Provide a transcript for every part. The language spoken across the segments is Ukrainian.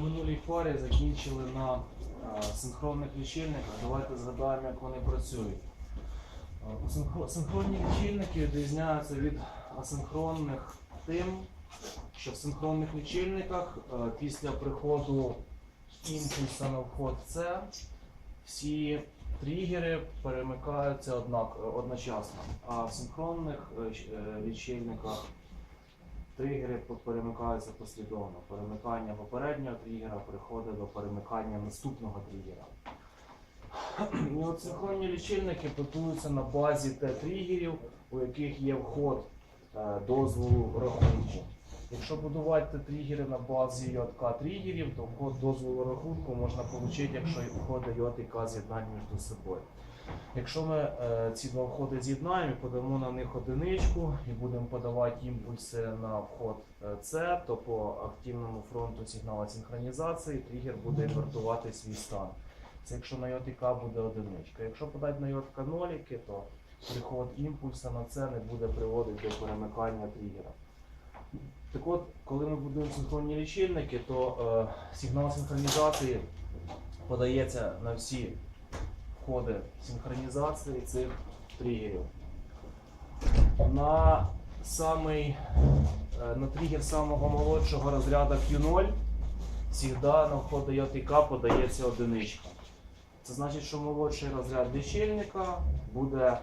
минулій парі закінчили на синхронних лічильниках. Давайте згадаємо, як вони працюють. Синхронні лічильники відрізняються від асинхронних тим, що в синхронних лічильниках після приходу імпульса на вход С всі тригери перемикаються одночасно. А в синхронних е, лічильниках тригери перемикаються послідовно. Перемикання попереднього тригера приходить до перемикання наступного тригера. І от синхронні лічильники будуються на базі Т-тригерів, у яких є вход е, дозволу рахунку. Якщо будувати тригери на базі JK тригерів, то вход дозволу рахунку можна отримати, якщо входи J і К з'єднані між собою. Якщо ми е, ці два входи з'єднаємо і подамо на них одиничку і будемо подавати імпульси на вход е, С, то по активному фронту сигналу синхронізації тригер буде інвертувати свій стан. Це якщо на JK буде одиничка. Якщо подати на JK ноліки, то приход імпульса на це не буде приводити до перемикання тригера. Так от, коли ми будуємо синхронні лічильники, то е, сигнал синхронізації подається на всі входи синхронізації цих тригерів. На самий, е, на тригер самого молодшого розряду Q0 завжди на входи JTK подається одиничка. Це значить, що молодший розряд лічильника буде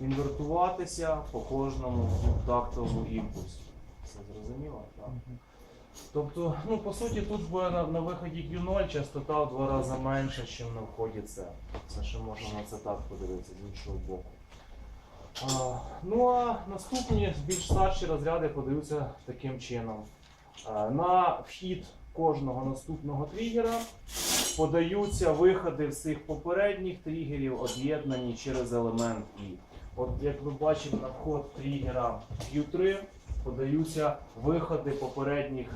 інвертуватися по кожному тактовому імпульсу. Все зрозуміло? Так. Тобто, ну по суті, тут буде на, на виході Q0 частота в два рази менша, ніж на вході C. Це ще можна на це так подивитися з іншого боку. А, ну а наступні більш старші розряди подаються таким чином. А, на вхід кожного наступного тригера подаються виходи всіх попередніх тригерів, об'єднані через елемент І. От як ви бачите, на вход тригера Q3 подаються виходи попередніх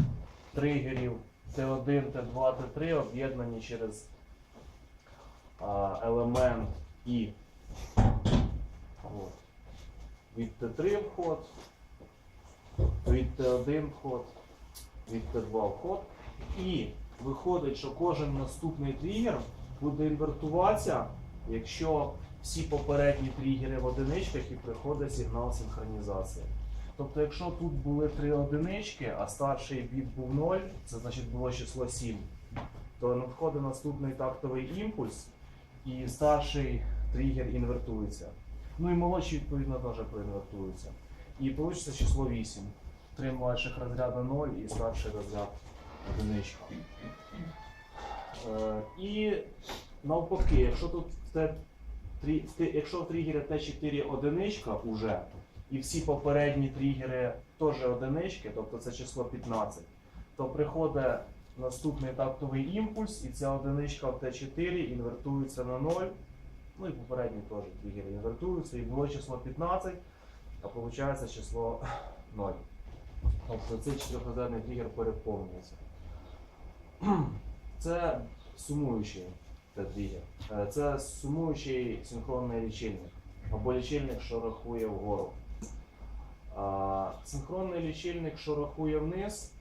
тригерів Т1, Т2, Т3, об'єднані через а, елемент І. От. Від Т3 вход, від Т1 вход, від Т2 вход. І виходить, що кожен наступний тригер буде інвертуватися, якщо всі попередні тригери в одиничках і приходить сигнал синхронізації. Тобто, якщо тут були три одинички, а старший біт був 0, це значить було число 7, то надходить наступний тактовий імпульс, і старший тригер інвертується. Ну і молодший, відповідно, теж проінвертується. І вийде число 8. Три младших розряду 0 і старший розряд одиничка. Е, і навпаки, якщо тут в Т- трі- в Т- якщо в тригері Т4 одиничка уже, і всі попередні тригери теж одинички, тобто це число 15, то приходить наступний тактовий імпульс, і ця одиничка в Т4 інвертується на 0. Ну і попередні теж тригери інвертуються, і було число 15, а виходить число 0. Тобто цей чотирьохрозрядний тригер переповнюється. Це сумуючий Т-тригер. Е, Це сумуючий синхронний лічильник або лічильник, що рахує вгору. Синхронний лічильник, що рахує вниз,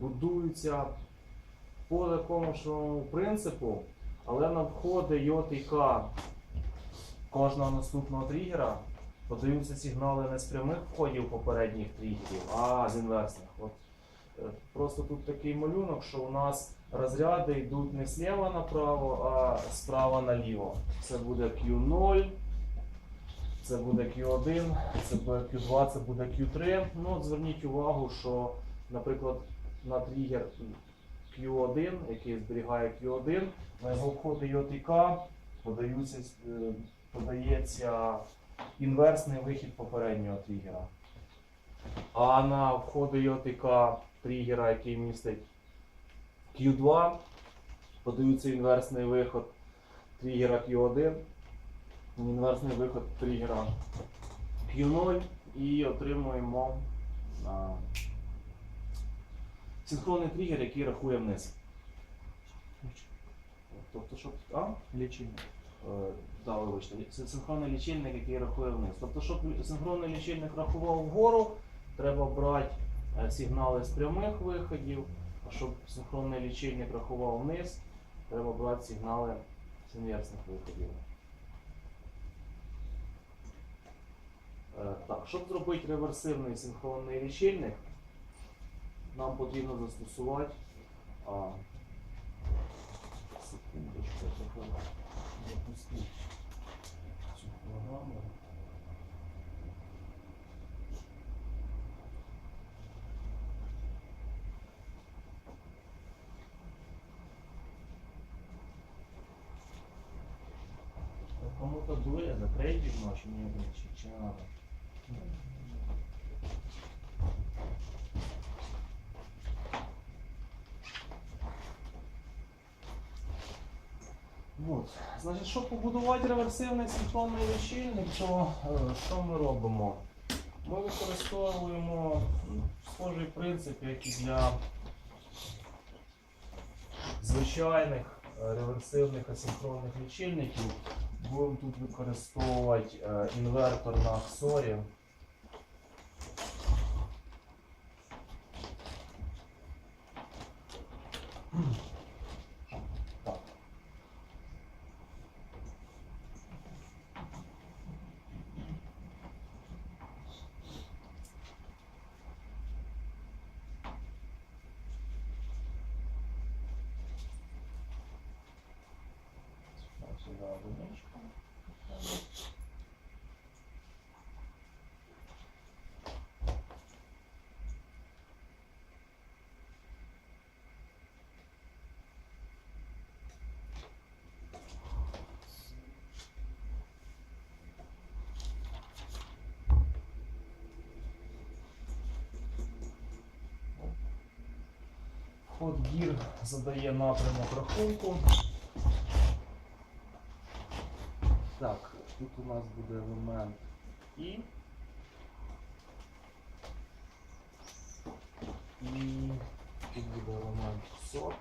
будується по такому ж принципу, але на входи J і К кожного наступного тригера подаються сигнали не з прямих входів попередніх тригерів, а з інверсних. От, е, просто тут такий малюнок, що у нас розряди йдуть не зліва направо, а справа наліво. Це буде Q0, це буде Q1, це буде Q2, це буде Q3. Ну, от зверніть увагу, що, наприклад, на тригер Q1, який зберігає Q1, на його входи J і K подаються, е, подається інверсний вихід попереднього тригера. А на входи J і K тригера, який містить Q2, подаються інверсний виход тригера Q1, інверсний виход тригера Q0 і отримуємо а, синхронний тригер, який рахує вниз. Тобто, щоб. А? Лічильник. Е, Да, вибачте, синхронний лічильник, який рахує вниз. Тобто, щоб синхронний лічильник рахував вгору, треба брати е, сигнали з прямих виходів, А щоб синхронний лічильник рахував вниз, треба брати сигнали з інверсних виходів. Так, щоб зробити реверсивний синхронний лічильник, нам потрібно застосувати. А, секундочку, запустити цю програму. Кому-то дує, закрыть вікно, чи ні, чи, не надо. Вот. Значить, щоб побудувати реверсивний синхронний лічильник, то е, що ми робимо? Ми використовуємо схожий принцип, як і для звичайних е, реверсивних асинхронних лічильників. Будемо тут використовувати е, інвертор на аксорі. Hmm. Вход гір задає напрямок рахунку. Так, тут у нас буде елемент І. І тут буде елемент СО.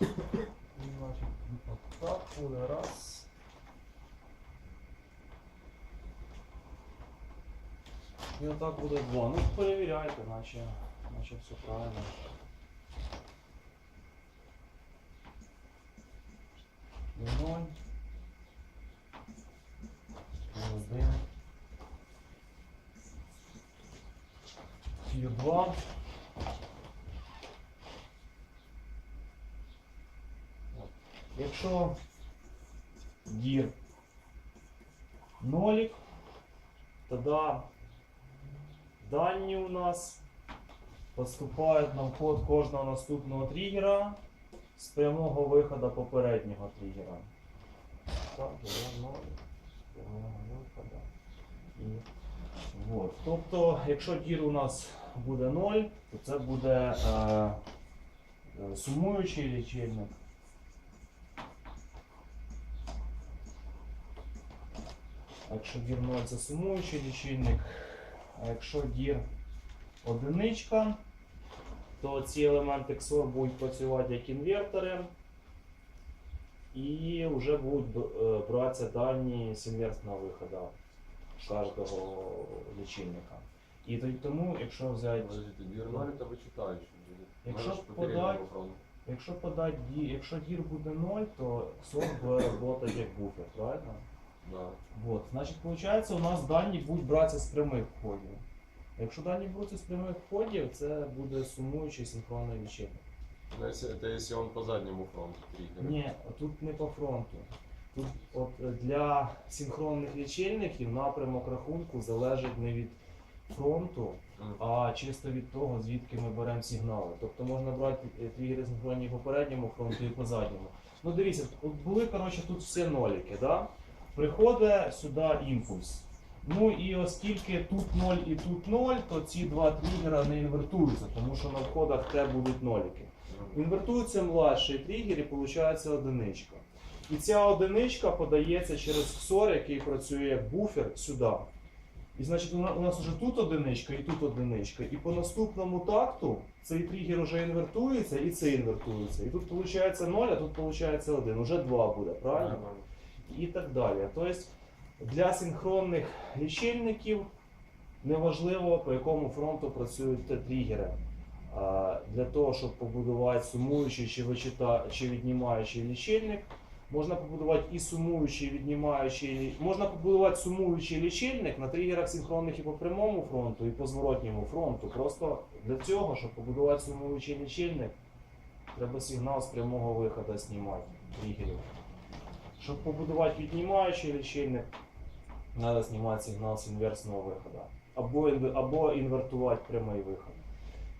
І, значить, так буде раз. І отак буде два. Ну перевіряйте, наче, наче все правильно. І ноль. І один. І два. От. Якщо дір нолік, тоді Дані у нас поступають на вход кожного наступного тригера з прямого виходу попереднього тригера. Так, виходу. Тобто, якщо дір у нас буде 0, то це буде е, сумуючий лічильник. Якщо дір 0 це сумуючий лічильник, а якщо дір одиничка, то ці елементи XOR будуть працювати як інвертори і вже будуть е, братися дані з інверсного виходу кожного лічильника. І тому, якщо взяти. Якщо Можешь по подать- переднему фронту. якщо подати якщо дір буде 0, то XOR буде працювати як буфер, правильно? Да. Вот, значить, виходить, у нас дані будуть братися з прямих входів. Якщо дані будуть з прямих входів, це буде сумуючий синхронний лічильник. Если, это если он по заднему фронту триггерит. Ні, тут не по фронту. Тут от е, для синхронних лічильників напрямок рахунку залежить не від фронту, а чисто від того, звідки ми беремо сигнали. Тобто можна брати е, тригери синхронні по передньому фронту і по задньому. Ну дивіться, от були коротше, тут всі ноліки, да? Приходить сюди імпульс. Ну і оскільки тут 0 і тут 0, то ці два тригера не інвертуються, тому що на входах те будуть ноліки. Інвертується младший тригер і виходить одиничка. І ця одиничка подається через XOR, який працює як буфер сюди. І значить, у нас вже тут одиничка і тут одиничка. І по наступному такту цей тригер вже інвертується і це інвертується. І тут виходить 0, а тут виходить 1. Уже 2 буде, правильно? І так далі. Тобто для синхронних лічильників неважливо, по якому фронту працюють тригери. Для того, щоб побудувати сумуючий чи, вичита, чи віднімаючий лічильник, можна побудувати і сумуючий, і віднімаючий, можна побудувати сумуючий лічильник на тригерах синхронних і по прямому фронту, і по зворотньому фронту. Просто для цього, щоб побудувати сумуючий лічильник, треба сигнал з прямого виходу знімати тригерів. Щоб побудувати віднімаючий лічильник, треба знімати сигнал з інверсного виходу. Або, або інвертувати прямий виход.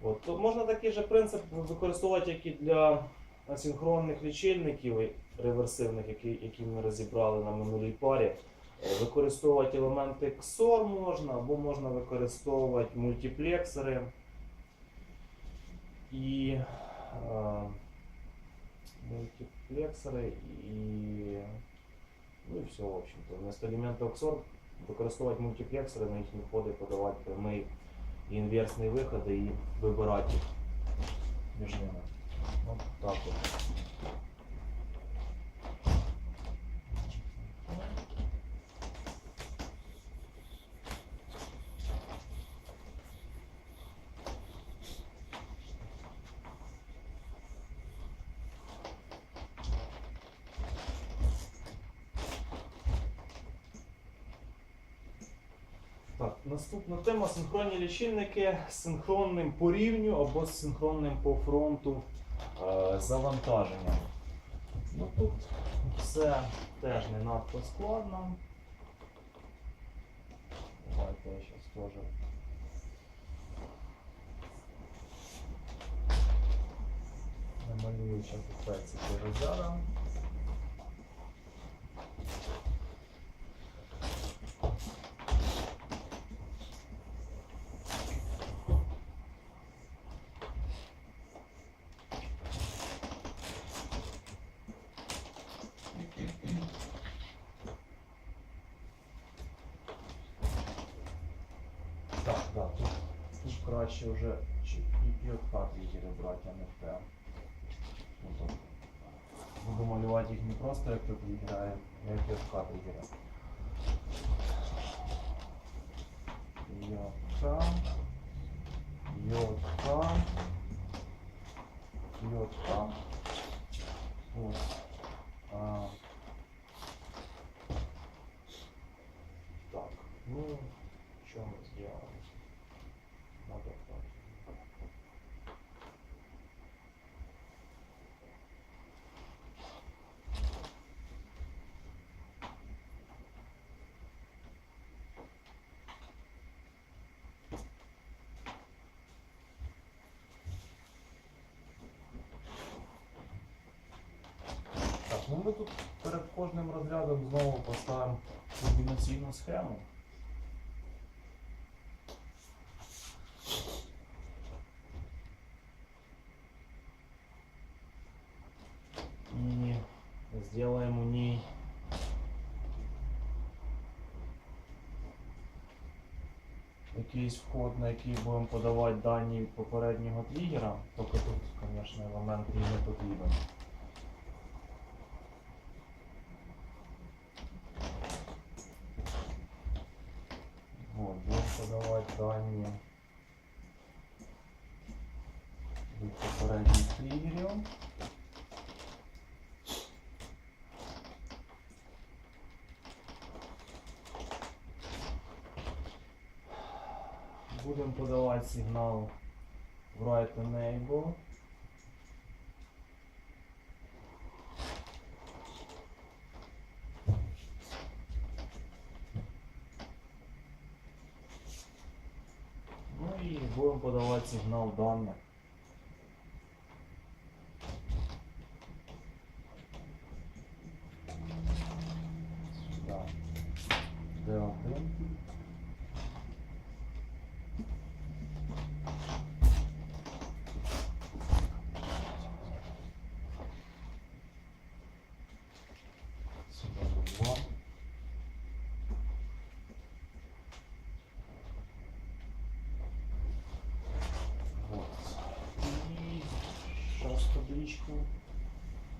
От. То можна такий же принцип використовувати, як і для асинхронних лічильників реверсивних, які, які ми розібрали на минулій парі. Е, Використовувати елементи XOR можна, або можна використовувати мультиплексори. І е, мультиплексори і ну і все, в общем-то. Вместо елемента XOR використовувати мультиплексори, на їхні входи подавати прямий і інверсний виходи і вибирати їх між ними. От так от. Наступна синхронні лічильники з синхронним по рівню або з синхронним по фронту е, завантаженням. Ну тут все теж не надто складно. Давайте я зараз теж. Намалюю зараз. краще вже чи- і, і от картридери брати, а не ПМ. Ну, то Буду малювати їх не просто як тут грає, а як і от картридери. Йотка. Йотка. Йотка. Ми тут перед кожним розрядом знову поставимо комбінаційну схему. І зробимо у ній якийсь вход, на який будемо подавати дані попереднього тригера, тільки тут, звісно, елемент не потрібен. Вот, будем подавать дані від попередніх тригерів. Будемо подавати сигнал в write enable. Ну і будемо подавати сигнал даних.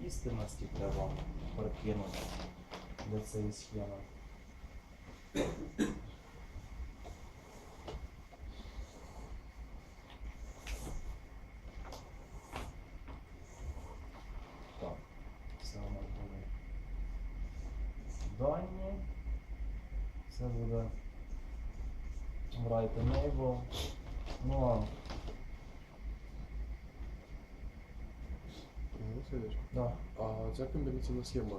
Істинності треба перекинути до цієї схеми. Так, це у нас буде дані. Це буде write enable. Ну а Васильович, да. а ця комбінаційна схема,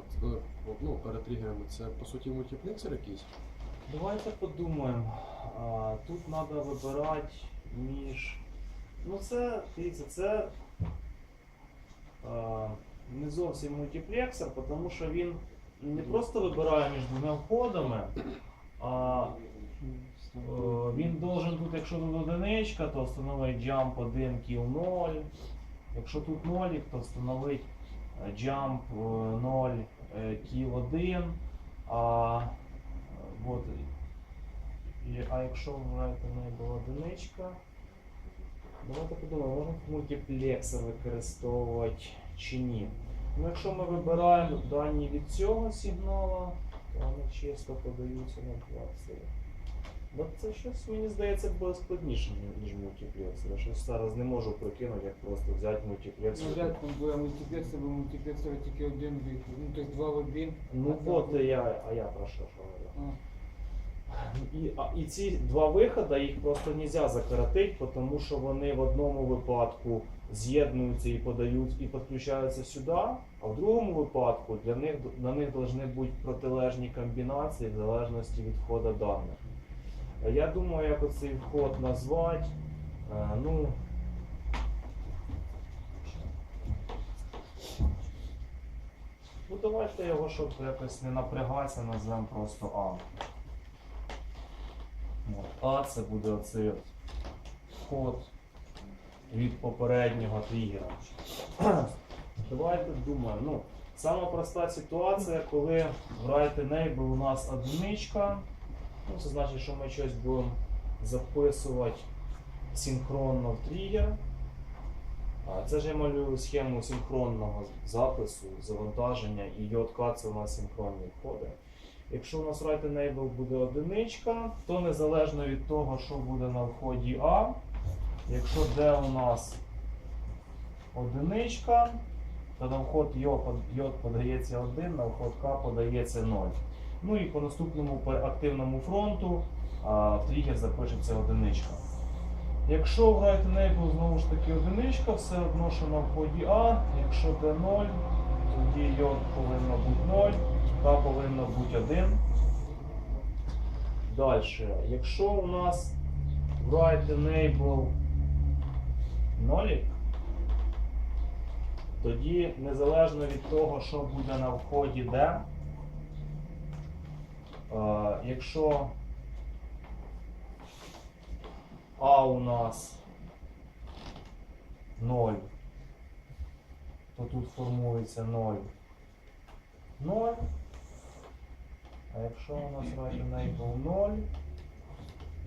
ну, перед тригерами, це по суті мультиплексор якийсь? Давайте подумаємо. А, тут треба вибирати між. Ну це, дивіться, це а, не зовсім мультиплексор, тому що він не просто вибирає між двома входами, а е, він должен тут, якщо тут одиничка, то встановить jump 1 kill 0. Якщо тут нолік, то встановить е, jump е, 0 е, kill 1. А, е, вот, а якщо вважаєте не була одиничка, давайте подумаємо, можна мультиплексор використовувати чи ні. Ну, якщо ми вибираємо дані від цього сигналу, то вони чисто подаються на 20. Бо це щось, мені здається, буде складніше, ніж мультиплексор. Я щось зараз не можу прикинути, як просто взяти мультиплексор. Ну, як там буде мультиплексор, бо мультиплексор тільки один вихід. Ну, тобто два в один. Ну а от я, а я про що говорю. І, а, і ці два виходи їх просто не можна закоротити, тому що вони в одному випадку з'єднуються і подають і підключаються сюди, а в другому випадку для них на них повинні бути протилежні комбінації в залежності від входу даних. Е, Я думаю, як оцей вход назвати. Е, ну, ну давайте його, щоб якось не напрягатися, назвемо просто А. От. А це буде оцей вход від попереднього тригера. Давайте думаємо. Ну, сама проста ситуація, коли write enable у нас одиничка. Ну, це значить, що ми щось будемо записувати синхронно в тригер. Це ж я малюю схему синхронного запису, завантаження і JK це у нас синхронні входи. Якщо у нас write enable буде одиничка, то незалежно від того, що буде на вході А, якщо де у нас одиничка, то на вход J подається 1, на вход К подається 0. Ну і по наступному по активному фронту а, в тригер запишеться одиничка. Якщо write enable знову ж таки одиничка, все одно, що на вході А, якщо де 0, тоді J повинно бути 0, К повинно бути 1. Далі, якщо у нас write enable нолік, тоді незалежно від того, що буде на вході е, якщо А у нас 0, то тут формується 0. 0. А якщо у нас enable 0,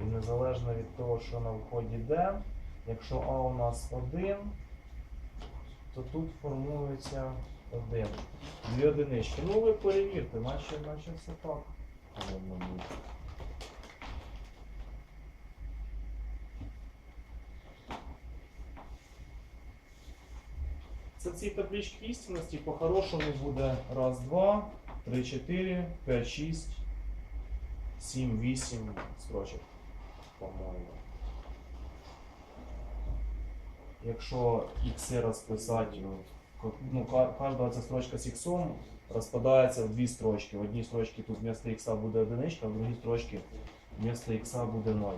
і незалежно від того, що на вході D, якщо А у нас 1, то тут формується 1. Дві одинички. Ну ви перевірте, наче, наче все так. Це в цій табличці істинності по-хорошому буде раз, два, три, чотири, п'ять, шість, сім, вісім строчок, по-моєму. Якщо ікси розписати, ну, ну, кожна ця строчка з іксом розпадається в дві строчки. В одній строчці тут вместо ікса буде одиничка, в другій строчці вместо ікса буде ноль.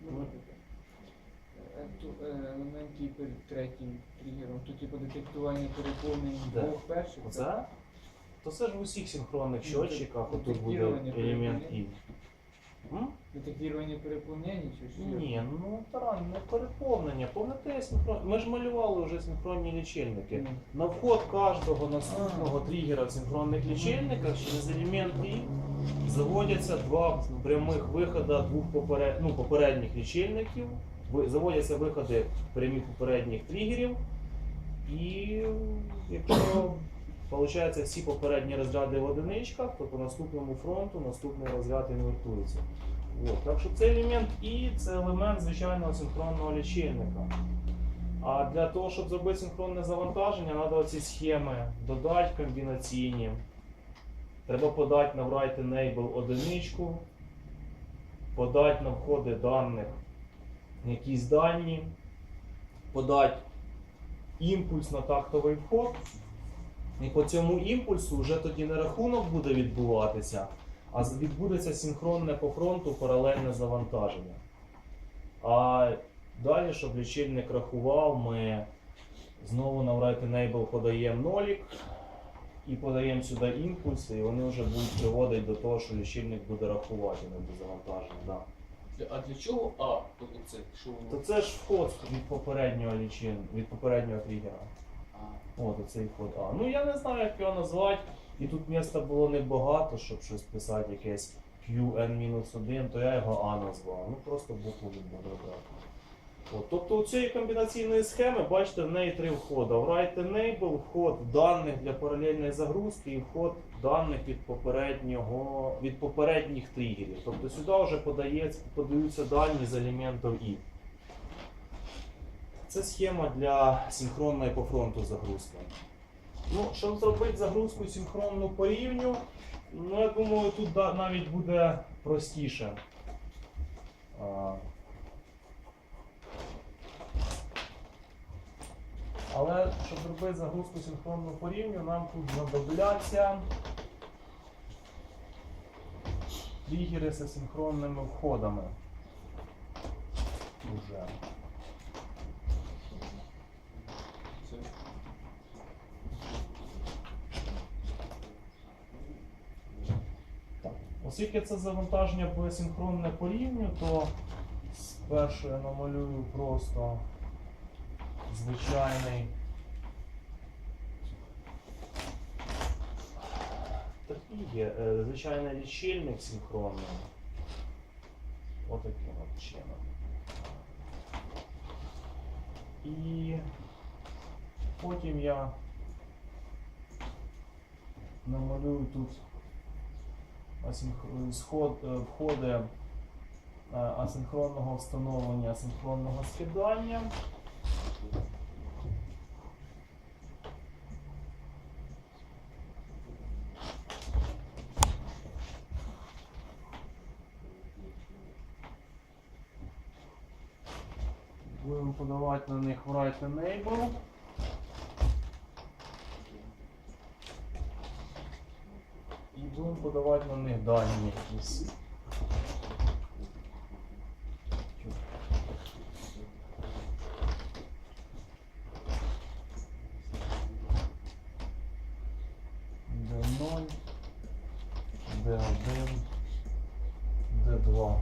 ну, е, ту- е, елемент і перед третім тригером. Тут типу детектування переповнень Де? двох перших. Оце? То це ж в усіх синхронних щотчиках, це отут буде елемент І. М? Детектування переповнення чи що? Ні, ну таран, не переповнення. Пам'ятаєте, синхрон... ми ж малювали вже синхронні лічильники. Ну. На вход кожного наступного тригера в синхронних лічильниках через елемент І заводяться два прямих виходи двох поперед... ну, попередніх лічильників. Заводяться виходи прямих попередніх тригерів. І якщо виходить, всі попередні розряди в одиничках, то по наступному фронту наступний розряд інвертується. От. Так що це елемент І, це елемент звичайного синхронного лічильника. А для того, щоб зробити синхронне завантаження, треба ці схеми додати комбінаційні. Треба подати на write enable одиничку, подати на входи даних якісь дані, подати імпульс на тактовий вход. І по цьому імпульсу вже тоді не рахунок буде відбуватися, а відбудеться синхронне по фронту паралельне завантаження. А далі, щоб лічильник рахував, ми знову на write enable подаємо нолік і подаємо сюди імпульси, і вони вже будуть приводити до того, що лічильник буде рахувати не до завантаження. Да. А для чого А? Тобто це, що То це ж вход від попереднього лічин, від попереднього тригера. От оцей вход А. Ну я не знаю, як його назвати. І тут міста було небагато, щоб щось писати, якесь QN-1, то я його А назвав. Ну просто букву від брати. От, тобто у цієї комбінаційної схеми, бачите, в неї три входи. Write enable, вход даних для паралельної загрузки і вход даних від попереднього від попередніх тригерів. Тобто сюди вже подається, подаються дані з елементів І. Це схема для синхронної по фронту загрузки. Ну, щоб зробити загрузку синхронну по рівню, ну я думаю, тут навіть буде простіше. Але щоб зробити загрузку синхронну по рівню, нам тут знадобляться тригери з асинхронними входами. Уже. Це Так. Оскільки це завантаження буде синхронне по рівню, то спершу я намалюю просто звичайний. Є, е, звичайний лічильник синхронний. Отаким от чином. І потім я намалюю тут входи е, асинхронного встановлення, асинхронного скидання. Будемо подавати на них write enable. І будемо подавати на них дані якісь. D0, D1, D2.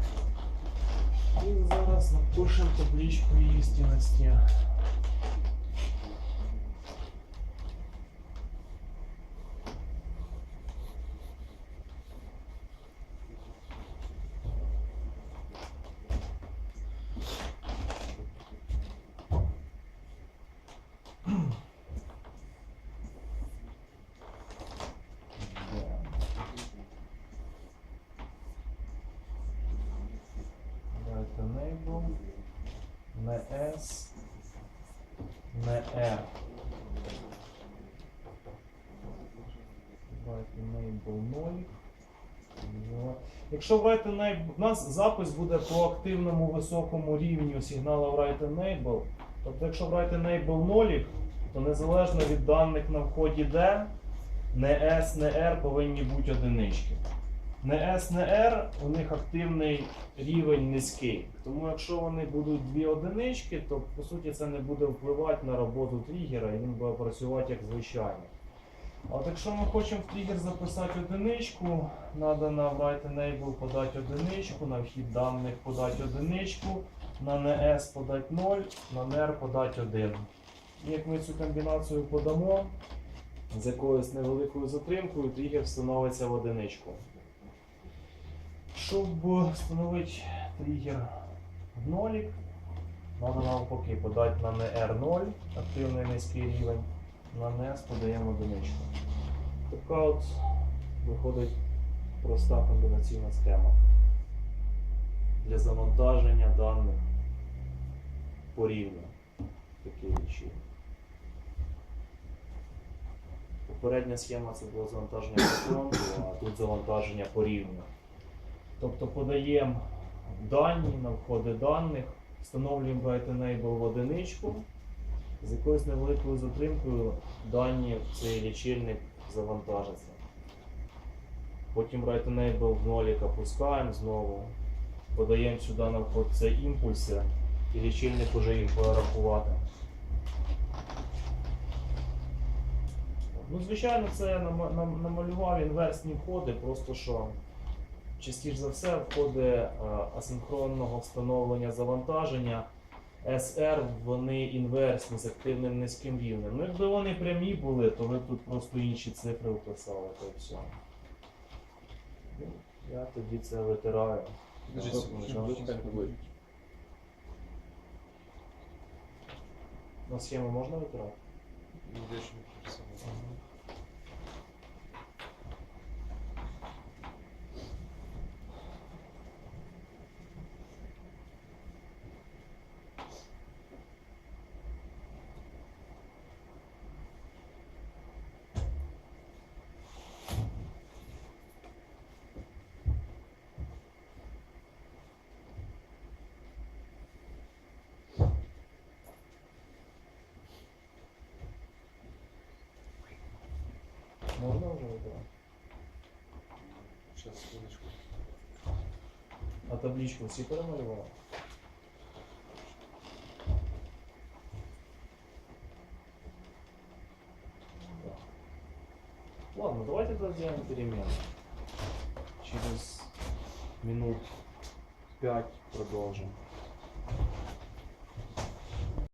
І зараз напишемо табличку істинності. Right enable, не S, не R. Right enable 0. Два. Якщо write enable, у нас запис буде по активному високому рівню сигналу write enable. Тобто, якщо write enable 0, то незалежно від даних на вході D, не S, не R повинні бути одинички. Не S, не R, у них активний рівень низький. Тому якщо вони будуть дві одинички, то по суті це не буде впливати на роботу тригера і він буде працювати як звичайно. От якщо ми хочемо в тригер записати одиничку, треба на write enable подати одиничку, на вхід даних подати одиничку, на NS подати 0, на NR подати 1. І як ми цю комбінацію подамо з якоюсь невеликою затримкою, тригер встановиться в одиничку. Щоб встановити тригер в нолік, треба навпаки подати на не R0, активний низький рівень, на NES подаємо одиничку. Така от виходить проста комбінаційна схема для завантаження даних порівняно такі речі. Попередня схема це було завантаження по фронту, а тут завантаження порівняно. Тобто подаємо дані на входи даних, встановлюємо Write Enable в одиничку, з якоюсь невеликою затримкою дані в цей лічильник завантажаться. Потім Write Enable в нолік опускаємо знову, подаємо сюди на вход це імпульси, і лічильник уже їх буде рахувати. Ну, звичайно, це намалював інверсні входи, просто що частіше за все входи е, асинхронного встановлення завантаження SR, вони інверсні з активним низьким рівнем. Ну, якби вони прямі були, то ви тут просто інші цифри вписали, то все. Я тоді це витираю. На схему можна витирати? Ну, я ще не приписав. Можна вже витирати? Сейчас, секундочку. А табличку всі перемалювали? Да. Ладно, давайте тогда сделаем перемену. Через минут пять продолжим.